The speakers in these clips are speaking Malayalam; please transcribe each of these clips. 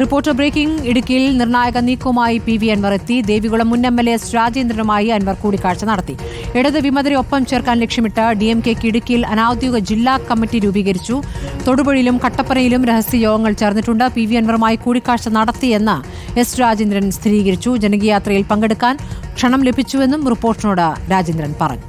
Reporter breaking. ഇടുക്കിയിൽ നിർണായക നീക്കവുമായി പി വി അൻവർ എത്തി. ദേവികുളം മുൻ എം എൽ എസ് രാജേന്ദ്രനുമായി അൻവർ കൂടിക്കാഴ്ച നടത്തി. ഇടത് വിമതരെ ഒപ്പം ചേർക്കാൻ ലക്ഷ്യമിട്ട് ഡി എം കെക്ക് ഇടുക്കിയിൽ അനൌദ്യോഗിക ജില്ലാ കമ്മിറ്റി രൂപീകരിച്ചു. തൊടുപുഴയിലും കട്ടപ്പനയിലും രഹസ്യ യോഗങ്ങൾ ചേർന്നിട്ടുണ്ട്. പി വി അൻവറുമായി കൂടിക്കാഴ്ച നടത്തിയെന്ന് എസ് രാജേന്ദ്രൻ സ്ഥിരീകരിച്ചു. ജനകീയാത്രയിൽ പങ്കെടുക്കാൻ ക്ഷണം ലഭിച്ചുവെന്നും റിപ്പോർട്ടിനോട് രാജേന്ദ്രൻ പറഞ്ഞു.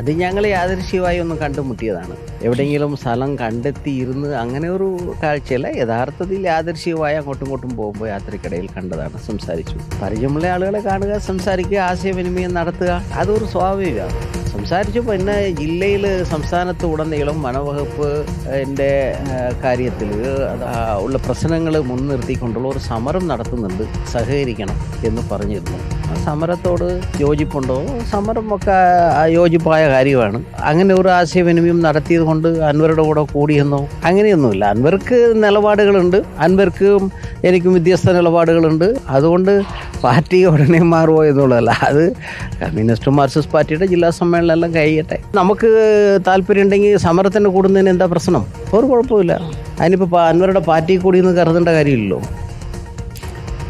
അത് ഞങ്ങൾ യാദൃശ്യമായി ഒന്ന് കണ്ടുമുട്ടിയതാണ്. എവിടെയെങ്കിലും സ്ഥലം കണ്ടെത്തിയിരുന്ന് അങ്ങനെ ഒരു കാഴ്ചയല്ല യഥാർത്ഥത്തിൽ ആദർശീയമായി അങ്ങോട്ടും ഇങ്ങോട്ടും പോകുമ്പോൾ യാത്രക്കിടയിൽ കണ്ടതാണ് സംസാരിച്ചു. പരിചയമുള്ള ആളുകളെ കാണുക സംസാരിക്കുക ആശയവിനിമയം നടത്തുക അതൊരു സ്വാഭാവികമാണ്. സംസാരിച്ചു പിന്നെ ജില്ലയിൽ സംസ്ഥാനത്ത് ഉടനീളം വനവകുപ്പ് എന്റെ കാര്യത്തിൽ ഉള്ള പ്രശ്നങ്ങൾ മുൻനിർത്തിക്കൊണ്ടുള്ള ഒരു സമരം നടത്തുന്നുണ്ട് സഹകരിക്കണം എന്ന് പറഞ്ഞിരുന്നു. സമരത്തോട് യോജിപ്പുണ്ടോ? സമരമൊക്കെ യോജിപ്പായ കാര്യമാണ്. അങ്ങനെ ഒരു ആശയവിനിമയം നടത്തിയത് കൊണ്ട് അൻവറുടെ കൂടെ കൂടിയെന്നോ? അങ്ങനെയൊന്നുമില്ല. അൻവർക്ക് നിലപാടുകളുണ്ട്. അൻവർക്കും എനിക്കും വ്യത്യസ്ത നിലപാടുകളുണ്ട്. അതുകൊണ്ട് പാർട്ടി ഉടനെ മാറുമോ എന്നുള്ളതല്ല. അത് കമ്മ്യൂണിസ്റ്റ് മാർക്സിസ്റ്റ് പാർട്ടിയുടെ ജില്ലാ സമ്മേളനം എല്ലാം കഴിയട്ടെ. നമുക്ക് താല്പര്യം ഉണ്ടെങ്കിൽ സമരത്തിന് കൂടുന്നതിന് എന്താ പ്രശ്നം? ഒരു കുഴപ്പമില്ല അതിനിപ്പോൾ അൻവരുടെ പാർട്ടി കൂടി എന്ന് കരുതേണ്ട കാര്യമില്ലല്ലോ.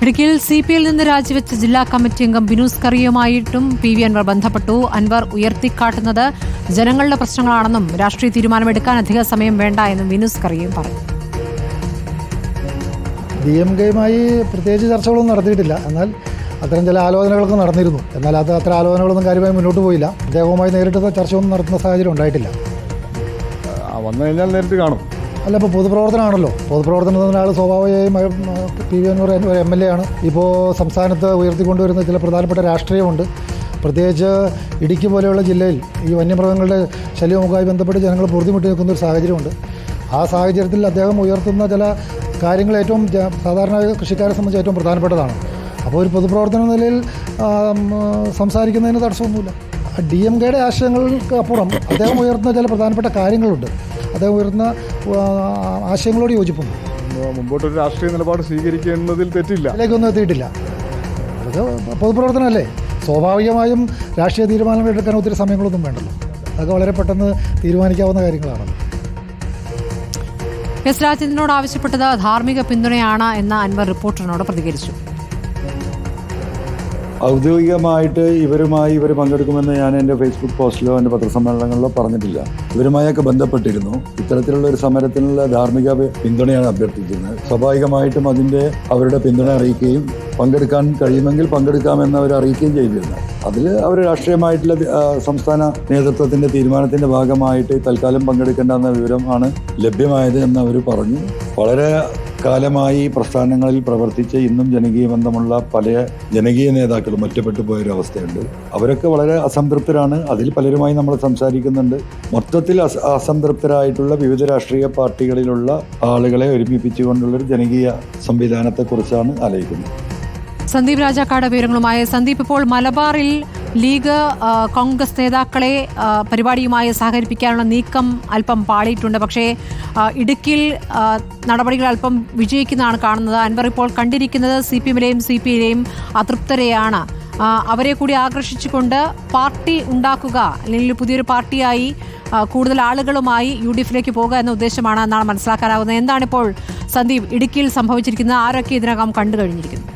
ഇടുക്കിയിൽ സി പി എല്ലിൽ നിന്ന് രാജിവെച്ച ജില്ലാ കമ്മിറ്റി അംഗം ബിനൂസ് കറിയുമായിട്ടും പി വി അൻവർ ബന്ധപ്പെട്ടു. അൻവർ ഉയർത്തിക്കാട്ടുന്നത് ജനങ്ങളുടെ പ്രശ്നങ്ങളാണെന്നും രാഷ്ട്രീയ തീരുമാനമെടുക്കാൻ അധിക സമയം വേണ്ട എന്നും ബിനൂസ് കറിയും പറഞ്ഞു. ഡി എം കെയുമായി പ്രത്യേകിച്ച് ചർച്ചകളൊന്നും നടത്തിയിട്ടില്ല. എന്നാൽ അത്തരം ചില ആലോചനകളൊക്കെ നടന്നിരുന്നു. എന്നാൽ അത് അത്ര ആലോചനകളൊന്നും കാര്യമായി മുന്നോട്ട് പോയില്ല. അദ്ദേഹവുമായി നേരിട്ട് ചർച്ചയൊന്നും നടത്തുന്ന സാഹചര്യം ഉണ്ടായിട്ടില്ല. ആ, വന്നു കഴിഞ്ഞാൽ നേരിട്ട് കാണും. അല്ല ഇപ്പോൾ പൊതുപ്രവർത്തനമാണല്ലോ. പൊതുപ്രവർത്തനത്തിന് ആൾ സ്വാഭാവികമായും പി വി അൻവർ ഒരു എം എൽ എ ആണ്. ഇപ്പോൾ സംസ്ഥാനത്ത് ഉയർത്തിക്കൊണ്ടുവരുന്ന ചില പ്രധാനപ്പെട്ട രാഷ്ട്രീയമുണ്ട്. പ്രത്യേകിച്ച് ഇടുക്കി പോലെയുള്ള ജില്ലയിൽ ഈ വന്യമൃഗങ്ങളുടെ ശല്യവുമായി ബന്ധപ്പെട്ട് ജനങ്ങൾ പൊറുതിമുട്ടി നിൽക്കുന്ന ഒരു സാഹചര്യമുണ്ട്. ആ സാഹചര്യത്തിൽ അദ്ദേഹം ഉയർത്തുന്ന ചില കാര്യങ്ങൾ ഏറ്റവും സാധാരണ കൃഷിക്കാരെ സംബന്ധിച്ച് ഏറ്റവും പ്രധാനപ്പെട്ടതാണ്. അപ്പോൾ ഒരു പൊതുപ്രവർത്തന നിലയിൽ സംസാരിക്കുന്നതിന് തടസ്സമൊന്നുമില്ല. ഡി എം കെയുടെ ആശയങ്ങൾക്ക് അപ്പുറം അദ്ദേഹം ഉയർത്തുന്ന ചില പ്രധാനപ്പെട്ട കാര്യങ്ങളുണ്ട്. അദ്ദേഹം ഉയർന്ന ആശയങ്ങളോട് യോജിപ്പും മുമ്പോട്ടൊരു രാഷ്ട്രീയ നിലപാട് സ്വീകരിക്കുന്നതിൽ തെറ്റില്ല. അതിലേക്കൊന്നും എത്തിയിട്ടില്ല. അത് പൊതുപ്രവർത്തനമല്ലേ? സ്വാഭാവികമായും രാഷ്ട്രീയ തീരുമാനങ്ങൾ എടുക്കാൻ ഒത്തിരി സമയങ്ങളൊന്നും വേണ്ടല്ലോ. അതൊക്കെ വളരെ പെട്ടെന്ന് തീരുമാനിക്കാവുന്ന കാര്യങ്ങളാണ്. എസ് രാജേന്ദ്രനോട് ആവശ്യപ്പെട്ടത് ധാർമ്മിക പിന്തുണയാണ് എന്ന അൻവർ റിപ്പോർട്ടറിനോട് പ്രതികരിച്ചു. ഔദ്യോഗികമായിട്ട് ഇവരുമായി ഇവർ പങ്കെടുക്കുമെന്ന് ഞാൻ എന്റെ ഫേസ്ബുക്ക് പോസ്റ്റിലോ എന്റെ പത്രസമ്മേളനങ്ങളിലോ പറഞ്ഞിട്ടില്ല. ഇവരുമായൊക്കെ ബന്ധപ്പെട്ടിരുന്നു. ഇത്തരത്തിലുള്ള ഒരു സമരത്തിനുള്ള ധാർമ്മിക പിന്തുണയാണ് അഭ്യർത്ഥിക്കുന്നത് സ്വാഭാവികമായിട്ടും അതിന്റെ അവരുടെ പിന്തുണ അറിയിക്കുകയും പങ്കെടുക്കാൻ കഴിയുമെങ്കിൽ പങ്കെടുക്കാമെന്ന് അവർ അറിയിക്കുകയും ചെയ്തിരുന്നു. അതിൽ അവർ രാഷ്ട്രീയമായിട്ടുള്ള സംസ്ഥാന നേതൃത്വത്തിന്റെ തീരുമാനത്തിന്റെ ഭാഗമായിട്ട് തൽക്കാലം പങ്കെടുക്കേണ്ട എന്ന വിവരമാണ് ലഭ്യമായത് എന്ന് അവർ പറഞ്ഞു. വളരെ കാലമായി പ്രസ്ഥാനങ്ങളിൽ പ്രവർത്തിച്ച് ഇന്നും ജനകീയ ബന്ധമുള്ള പല ജനകീയ നേതാക്കളും ഒറ്റപ്പെട്ടു പോയൊരവസ്ഥയുണ്ട് അവരൊക്കെ വളരെ അസംതൃപ്തരാണ്. അതിൽ പലരുമായി നമ്മൾ സംസാരിക്കുന്നുണ്ട്. മൊത്തത്തിൽ അസ അസംതൃപ്തരായിട്ടുള്ള വിവിധ രാഷ്ട്രീയ പാർട്ടികളിലുള്ള ആളുകളെ ഒരുമിപ്പിച്ചുകൊണ്ടുള്ളൊരു ജനകീയ സംവിധാനത്തെക്കുറിച്ചാണ് ആലോചിക്കുന്നത്. സന്ദീപ് രാജാക്കാട് വിവരങ്ങളുമായ. സന്ദീപ് ഇപ്പോൾ മലബാറിൽ ലീഗ് കോൺഗ്രസ് നേതാക്കളെ പരിപാടിയുമായി സഹകരിപ്പിക്കാനുള്ള നീക്കം അല്പം പാളിയിട്ടുണ്ട്. പക്ഷേ ഇടുക്കിയിൽ നടപടികൾ അല്പം വിജയിക്കുന്നതാണ് കാണുന്നത്. അൻവർ ഇപ്പോൾ കണ്ടിരിക്കുന്നത് സി പി എമ്മിലെയും സി പി ഐയിലെയും അതൃപ്തരെയാണ് അവരെ കൂടി ആകർഷിച്ചുകൊണ്ട് പാർട്ടി ഉണ്ടാക്കുക അല്ലെങ്കിൽ പുതിയൊരു പാർട്ടിയായി കൂടുതൽ ആളുകളുമായി യു ഡി എഫിലേക്ക് പോകുക എന്ന ഉദ്ദേശമാണ് എന്നാണ് മനസ്സിലാക്കാനാകുന്നത്. എന്താണിപ്പോൾ സന്ദീപ് ഇടുക്കിയിൽ സംഭവിച്ചിരിക്കുന്നത്? ആരൊക്കെ ഇതിനകം കണ്ടു കഴിഞ്ഞിരിക്കുന്നു?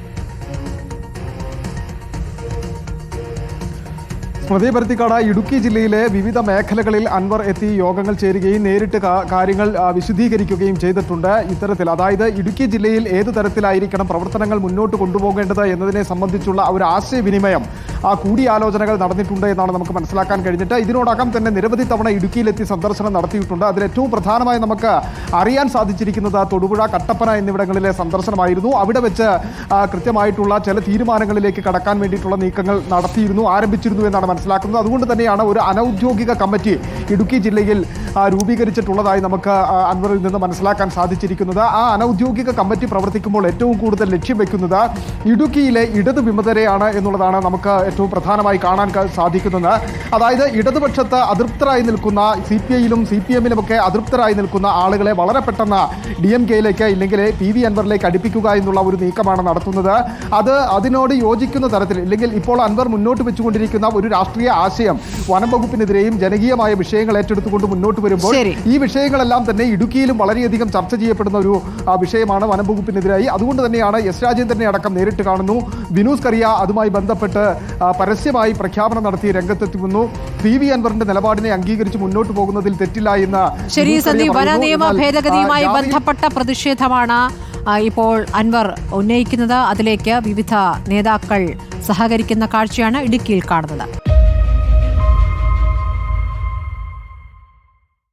പരുത്തിക്കാട് ഇടുക്കി ജില്ലയിലെ വിവിധ മേഖലകളിൽ അൻവർ എത്തി യോഗങ്ങൾ ചേരുകയും നേരിട്ട് കാര്യങ്ങൾ വിശദീകരിക്കുകയും ചെയ്തിട്ടുണ്ട്. ഇത്തരത്തിൽ അതായത് ഇടുക്കി ജില്ലയിൽ ഏത് തരത്തിലായിരിക്കണം പ്രവർത്തനങ്ങൾ മുന്നോട്ട് കൊണ്ടുപോകേണ്ടത് എന്നതിനെ സംബന്ധിച്ചുള്ള ഒരു ആശയവിനിമയം ആ കൂടിയാലോചനകൾ നടന്നിട്ടുണ്ട് എന്നാണ് നമുക്ക് മനസ്സിലാക്കാൻ കഴിഞ്ഞിട്ട്. ഇതിനോടകം തന്നെ നിരവധി തവണ ഇടുക്കിയിലെത്തി സന്ദർശനം നടത്തിയിട്ടുണ്ട്. അതിൽ ഏറ്റവും പ്രധാനമായി നമുക്ക് അറിയാൻ സാധിച്ചിരിക്കുന്നത് തൊടുപുഴ കട്ടപ്പന എന്നിവിടങ്ങളിലെ സന്ദർശനമായിരുന്നു. അവിടെ വെച്ച് കൃത്യമായിട്ടുള്ള ചില തീരുമാനങ്ങളിലേക്ക് കടക്കാൻ വേണ്ടിയിട്ടുള്ള നീക്കങ്ങൾ നടത്തിയിരുന്നു ആരംഭിച്ചിരുന്നു എന്നാണ് മനസ്സിലാക്കുന്നത്. അതുകൊണ്ട് തന്നെയാണ് ഒരു അനൗദ്യോഗിക കമ്മിറ്റി ഇടുക്കി ജില്ലയിൽ രൂപീകരിച്ചിട്ടുള്ളതായി നമുക്ക് അൻവറിൽ നിന്ന് മനസ്സിലാക്കാൻ സാധിച്ചിരിക്കുന്നത്. ആ അനൗദ്യോഗിക കമ്മിറ്റി പ്രവർത്തിക്കുമ്പോൾ ഏറ്റവും കൂടുതൽ ലക്ഷ്യം വെക്കുന്നത് ഇടുക്കിയിലെ ഇടതു വിമതരെയാണ് എന്നുള്ളതാണ് നമുക്ക് ഏറ്റവും പ്രധാനമായി കാണാൻ സാധിക്കുന്നത്. അതായത് ഇടതുപക്ഷത്ത് അതൃപ്തരായി നിൽക്കുന്ന സി പി ഐയിലും സി പി എമ്മിലുമൊക്കെ അതൃപ്തരായി നിൽക്കുന്ന ആളുകളെ വളരെ പെട്ടെന്ന് ഡി എം കെയിലേക്ക് ഇല്ലെങ്കിൽ പി വി അൻവറിലേക്ക് അടുപ്പിക്കുക എന്നുള്ള ഒരു നീക്കമാണ് നടത്തുന്നത്. അത് അതിനോട് യോജിക്കുന്ന തരത്തിൽ ഇല്ലെങ്കിൽ ഇപ്പോൾ അൻവർ മുന്നോട്ട് വെച്ചുകൊണ്ടിരിക്കുന്ന ഒരു രാഷ്ട്രീയ ആശയം വനം വകുപ്പിനെതിരെയും ജനകീയമായ വിഷയങ്ങൾ ഏറ്റെടുത്തുകൊണ്ട് മുന്നോട്ട് വരുമ്പോൾ ഈ വിഷയങ്ങളെല്ലാം തന്നെ ഇടുക്കിയിലും വളരെയധികം ചർച്ച ചെയ്യപ്പെടുന്ന ഒരു വിഷയമാണ് വനം വകുപ്പിനെതിരായി. അതുകൊണ്ട് തന്നെയാണ് എസ് രാജേന്ദ്രനെ അടക്കം നേരിട്ട് കാണുന്നു. വിനൂസ് കറിയ അതുമായി ബന്ധപ്പെട്ട് പരസ്യമായി പ്രഖ്യാപനം നടത്തി രംഗത്തെത്തുന്നു. പി വി അൻവറിന്റെ നിലപാടിനെ അംഗീകരിച്ച് മുന്നോട്ട് പോകുന്നതിൽ തെറ്റില്ല എന്ന് ശരി സന്ദീപ് വന നിയമ ഭേദഗതിയുമായി ബന്ധപ്പെട്ട പ്രതിഷേധമാണ് ഇപ്പോൾ അൻവർ ഉന്നയിക്കുന്നത്. അതിലേക്ക് വിവിധ നേതാക്കൾ സഹകരിക്കുന്ന കാഴ്ചയാണ് ഇടുക്കിയിൽ കാണുന്നത്.